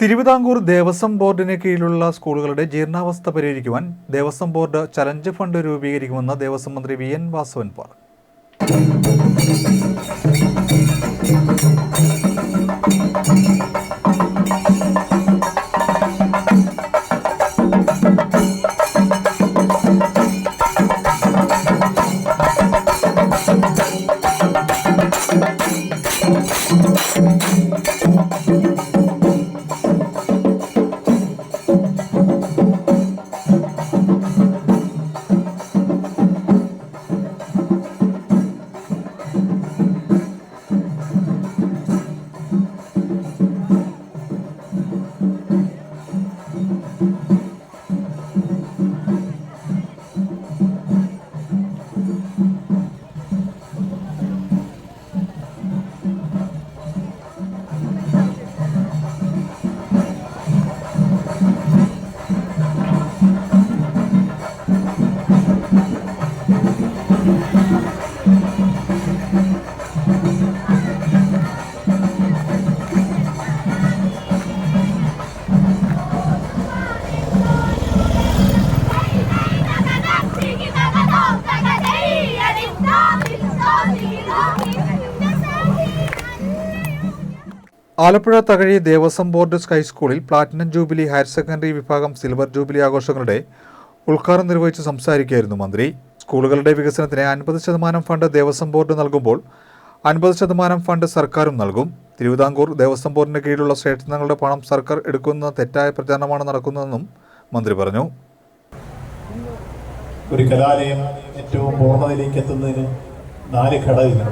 തിരുവിതാംകൂർ ദേവസ്വം ബോർഡിന് കീഴിലുള്ള സ്കൂളുകളുടെ ജീർണാവസ്ഥ പരിഹരിക്കുവാൻ ദേവസ്വം ബോർഡ് ചലഞ്ച് ഫണ്ട് രൂപീകരിക്കുമെന്ന് ദേവസ്വം മന്ത്രി വി എൻ വാസവൻ പറഞ്ഞു. Alappuzha Thakazhi Devaswom board ഹൈസ്കൂളിൽ പ്ലാറ്റിനം ജൂബിലി ഹയർ സെക്കൻഡറി വിഭാഗം സിൽവർ ജൂബിലി ആഘോഷങ്ങളുടെ ഉദ്ഘാടനം നിർവഹിച്ച് സംസാരിക്കുകയായിരുന്നു മന്ത്രി. സ്കൂളുകളുടെ വികസനത്തിന് അൻപത് ശതമാനം ഫണ്ട് ദേവസ്വം ബോർഡ് നൽകുമ്പോൾ അൻപത് ശതമാനം ഫണ്ട് സർക്കാരും നൽകും. തിരുവിതാംകൂർ ദേവസ്വം ബോർഡിന് കീഴിലുള്ള ക്ഷേത്രങ്ങളുടെ പണം സർക്കാർ എടുക്കുന്ന തെറ്റായ പ്രചാരണമാണ് നടക്കുന്നതെന്നും മന്ത്രി പറഞ്ഞു. ഒരു കലാലയം ഏറ്റവും പൂർണതയിലേക്ക് എത്തുന്നതിന് നാല് ഘടകങ്ങൾ.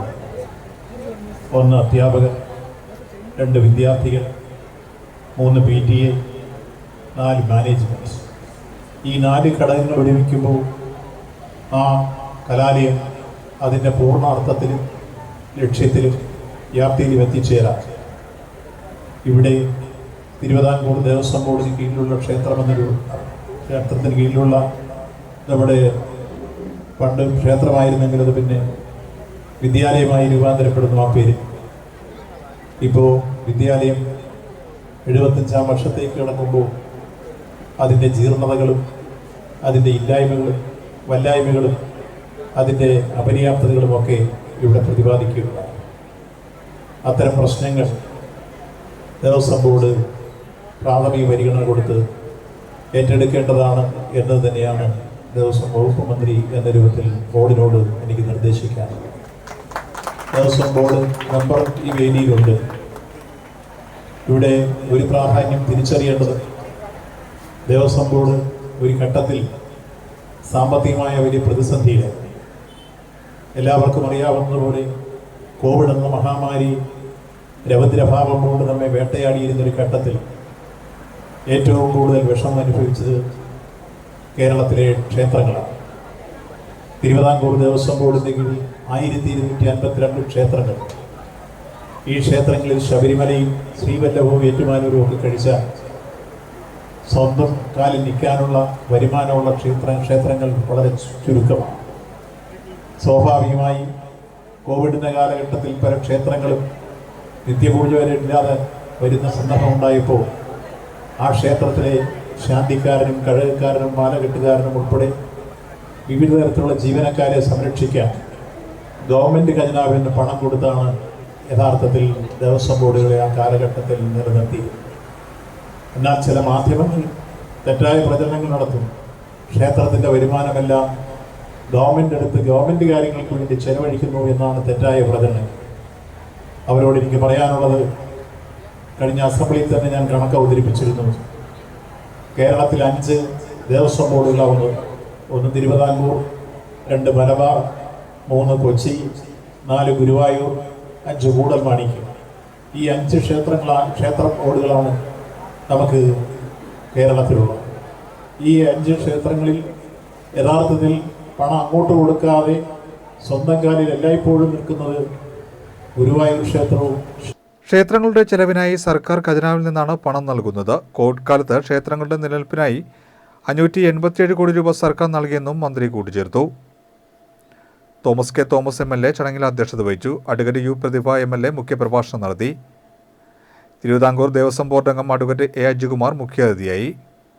ഒന്ന് അധ്യാപകർ രണ്ട് വിദ്യാർത്ഥികൾ മൂന്ന് പി ടി എ നാല് മാനേജ്മെന്റ് ഈ നാല് ഘടകങ്ങൾ ഒരുമിക്കുമ്പോൾ ആ കലാലയം അതിന്റെ പൂർണാർത്ഥത്തിലും ലക്ഷ്യത്തിലും വ്യാപ്തിയിലും എത്തിച്ചേരാം. ഇവിടെ തിരുവിതാംകൂർ ദേവസ്വം ബോർഡിന് കീഴിലുള്ള ക്ഷേത്രമെന്നൊരു ക്ഷേത്രത്തിന് കീഴിലുള്ള നമ്മുടെ പണ്ട് ക്ഷേത്രമായിരുന്നെങ്കിൽ അത് പിന്നെ വിദ്യാലയമായി രൂപാന്തരപ്പെടുന്നു ആ പേര് ഇപ്പോൾ വിദ്യാലയം എഴുപത്തഞ്ചാം വർഷത്തേക്ക് കിടക്കുമ്പോൾ അതിന്റെ ജീർണതകളും അതിന്റെ ഇല്ലായ്മകളും വല്ലായ്മകളും അതിന്റെ അപര്യാപ്തതകളുമൊക്കെ ഇവിടെ പ്രതിപാദിക്കുകയുണ്ടായി അത്തരം പ്രശ്നങ്ങൾ ദേവസ്വം ബോർഡ് പ്രാഥമിക പരിഗണന കൊടുത്ത് ഏറ്റെടുക്കേണ്ടതാണ് എന്നത് തന്നെയാണ് ദേവസ്വം വകുപ്പ് മന്ത്രി എന്ന രൂപത്തിൽ ബോർഡിനോട് എനിക്ക് നിർദ്ദേശിക്കാനുള്ളത്. ദേവസ്വം ബോർഡ് നമ്പർ ഈ വേദിയിലുണ്ട്. ഇവിടെ ഒരു പ്രാധാന്യം തിരിച്ചറിയേണ്ടത് ദേവസ്വം ബോർഡ് ഒരു ഘട്ടത്തിൽ സാമ്പത്തികമായ വലിയ പ്രതിസന്ധിയിൽ എല്ലാവർക്കും അറിയാവുന്നതുപോലെ കോവിഡ് എന്ന മഹാമാരി രവദ്രഭാവം കൊണ്ട് നമ്മെ വേട്ടയാടിയിരുന്ന ഒരു ഘട്ടത്തിൽ ഏറ്റവും കൂടുതൽ വിഷമം അനുഭവിച്ചത് കേരളത്തിലെ ക്ഷേത്രങ്ങളാണ്. തിരുവിതാംകൂർ ദേവസ്വം ബോർഡിന്റെ കീഴിൽ ആയിരത്തി ഇരുന്നൂറ്റി അൻപത്തിരണ്ട് ക്ഷേത്രങ്ങൾ. ഈ ക്ഷേത്രങ്ങളിൽ ശബരിമലയും ശ്രീവല്ലഭവും ഏറ്റുമാനൂരും ഒക്കെ കഴിച്ച സ്വന്തം കാലിൽ നിൽക്കാനുള്ള വരുമാനമുള്ള ക്ഷേത്ര ക്ഷേത്രങ്ങൾ വളരെ ചുരുക്കമാണ്. സ്വാഭാവികമായി കോവിഡിന്റെ കാലഘട്ടത്തിൽ പല ക്ഷേത്രങ്ങളും നിത്യപൂജ വരെ ഇല്ലാതെ വരുന്ന സന്ദർഭം ഉണ്ടായപ്പോൾ ആ ക്ഷേത്രത്തിലെ ശാന്തിക്കാരനും കഴകക്കാരനും മാലകെട്ടുകാരനും ഉൾപ്പെടെ വിവിധ തരത്തിലുള്ള ജീവനക്കാരെ സംരക്ഷിക്കാൻ ഗവൺമെന്റ് ഖജനാവിന് പണം കൊടുത്താണ് യഥാർത്ഥത്തിൽ ദേവസ്വം ബോർഡുകളെ ആ കാലഘട്ടത്തിൽ നിലനിർത്തിയത് എന്നാൽ ചില മാധ്യമങ്ങൾ തെറ്റായ പ്രചരണങ്ങൾ നടത്തും. ക്ഷേത്രത്തിന്റെ വരുമാനമെല്ലാം ഗവൺമെന്റ് എടുത്ത് ഗവൺമെന്റ് കാര്യങ്ങൾക്ക് വേണ്ടി ചെലവഴിക്കുന്നു എന്നാണ് തെറ്റായ പ്രചരണം. അവരോട് എനിക്ക് പറയാനുള്ളത് കഴിഞ്ഞ അസംബ്ലിയിൽ തന്നെ ഞാൻ കണക്ക് അവതരിപ്പിച്ചിരുന്നു. കേരളത്തിൽ അഞ്ച് ദേവസ്വം ബോർഡുകളാവുന്നു. ഒന്ന് തിരുവിതാംകൂർ രണ്ട് മലബാർ മൂന്ന് കൊച്ചി നാല് ഗുരുവായൂർ അഞ്ച് കൂടൽ മാണിക്യം ഈ അഞ്ച് ക്ഷേത്രങ്ങളാണ് ക്ഷേത്ര ബോർഡുകളാണ് നമുക്ക് കേരളത്തിലുള്ളത്. ഈ അഞ്ച് ക്ഷേത്രങ്ങളിൽ യഥാർത്ഥത്തിൽ പണം അങ്ങോട്ട് കൊടുക്കാതെ സ്വന്തം കാലിൽ എല്ലായ്പ്പോഴും നിൽക്കുന്നത് ഗുരുവായൂർ ക്ഷേത്രവും ക്ഷേത്രങ്ങളുടെ ചെലവിനായി സർക്കാർ ഖജനാവിൽ നിന്നാണ് പണം നൽകുന്നത്. കോവിഡ് കാലത്ത് ക്ഷേത്രങ്ങളുടെ നിലനിൽപ്പിനായി അഞ്ഞൂറ്റി എൺപത്തിയേഴ് കോടി രൂപ സർക്കാർ നൽകിയെന്നും മന്ത്രി കൂട്ടിച്ചേർത്തു. Thomas K. Thomas M L A ചടങ്ങിൽ അധ്യക്ഷത വഹിച്ചു. Advocate U Prathibha M L A മുഖ്യപ്രഭാഷണം നടത്തി. തിരുവിതാംകൂർ ദേവസ്വം ബോർഡ് അംഗം അഡ്വക്കേറ്റ് എ അജികുമാർ മുഖ്യാതിഥിയായി.